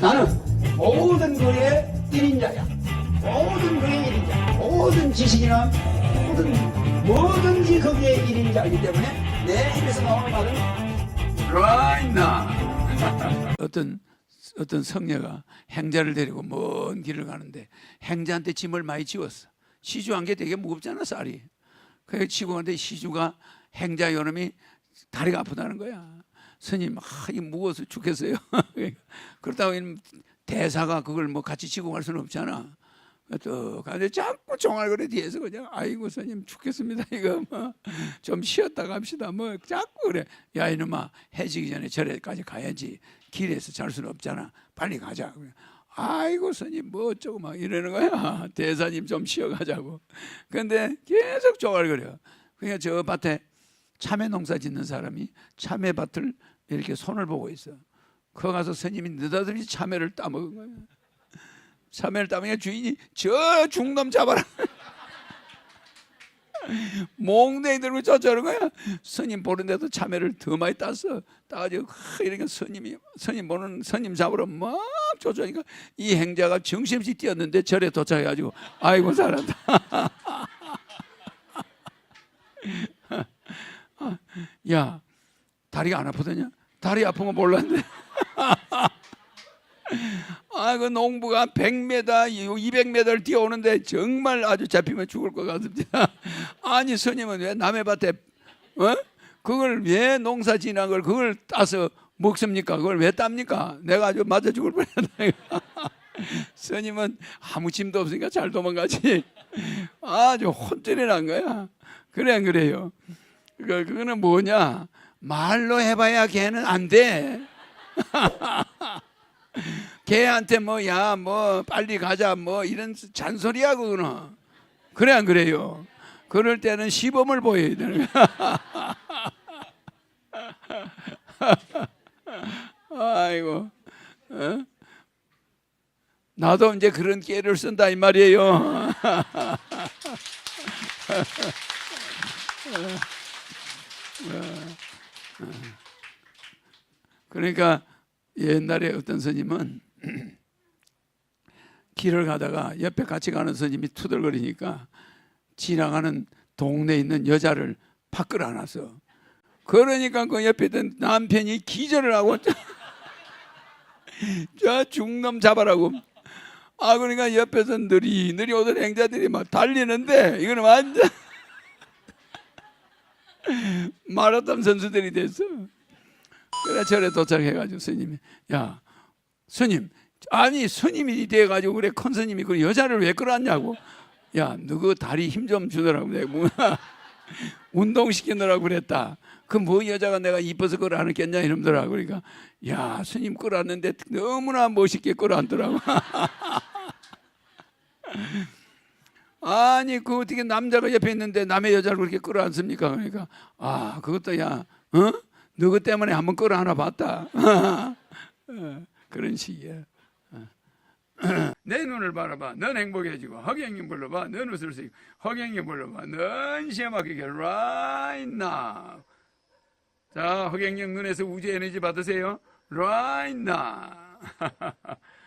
나는 모든 거의 1인자야. 모든 거의 1인자. 모든 지식이나 모든 뭐든지 거기에 1인자이기 때문에 내 입에서 나오는 말은 right now. 어떤 어떤 성녀가 행자를 데리고 먼 길을 가는데 행자한테 짐을 많이 지웠어. 시주한 게 되게 무겁잖아 쌀이. 그래 지고 가는데 시주가 행자 요놈이 다리가 아프다는 거야. 스님, 아, 이 무거워서 죽겠어요. 그렇다고 이 대사가 그걸 뭐 같이 지고 갈 수는 없잖아. 또 가는데 자꾸 종알거리 뒤에서 그냥 아이고 스님 죽겠습니다 이거 뭐. 좀 쉬었다 갑시다 뭐. 자꾸 그래. 야 이놈아 해지기 전에 절에까지 가야지. 길에서 잘 수는 없잖아. 빨리 가자. 아이고 스님 뭐 어쩌고 막 이러는 거야. 대사님 좀 쉬어가자고. 근데 계속 종알거려. 그러니까 저 밭에 참외 농사 짓는 사람이 참외밭을 이렇게 손을 보고 있어 거 가서 스님이 느닷없이 참외를 따먹은 거야 참외를 따먹으니까 주인이 저 중놈 잡아라. 몽댕이 들고 쫓아오는 거야? 스님 보는데도 참외를 더 많이 땄어 따가지고 하, 이러니까 스님이 스님 보는 스님 잡으러 막 쫓아오니까 이 행자가 정신없이 뛰었는데 절에 도착해가지고 아이고 살았다 야 다리가 안 아프더냐 다리 아픈 거 몰랐는데 아, 그 농부가 100m, 200m를 뛰어오는데 정말 아주 잡히면 죽을 것 같습니다. 아니, 스님은 왜 남의 밭에, 어? 그걸 왜 농사 지난 걸 그걸 따서 먹습니까? 그걸 왜 땁니까? 내가 아주 맞아 죽을 뻔했다. 스님은 아무 짐도 없으니까 잘 도망가지. 아주 혼쭐이 난 거야. 그래, 안 그래요? 그, 그거는 뭐냐? 말로 해봐야 걔는 안 돼. 걔한테 뭐 야 뭐 빨리 가자 뭐 이런 잔소리야 그거는 그래 안 그래요? 그럴 때는 시범을 보여야 되는. 아이고 어? 나도 이제 그런 깨를 쓴다 이 말이에요. 그러니까 옛날에 어떤 스님은 길을 가다가 옆에 같이 가는 스님이 투덜거리니까 지나가는 동네에 있는 여자를 팍 끌어안았어. 그러니까 그 옆에 있던 남편이 기절을 하고 저 중놈 잡아라고. 아 그러니까 옆에서 느리 느리 오던 행자들이 막 달리는데 이거는 완전 마라톤 선수들이 됐어. 그래 절에 도착해가지고 스님이 야 스님 아니 스님이 돼가지고 그래 큰 스님이 그 여자를 왜 끌어왔냐고. 야 너그 다리 힘 좀 주더라고 내가 뭐 운동 시키느라고 그랬다. 그 뭐 여자가 내가 이뻐서 끌어안겠냐 이놈들아 그러니까 야 스님 끌어왔는데 너무나 멋있게 끌어안더라고 아니 그 어떻게 남자가 옆에 있는데 남의 여자를 그렇게 끌어안습니까 그러니까 아 그것도 야 어? 누구 때문에 한번 끌어 하나 봤다. 어, 그런 식이야. 어. 내 눈을 바라봐. 넌 행복해지고 허경영 불러봐. 넌 웃을 수 있고 허경영 불러봐. 넌 시험하게 right now. 자, 허경영 눈에서 우주 에너지 받으세요. right now.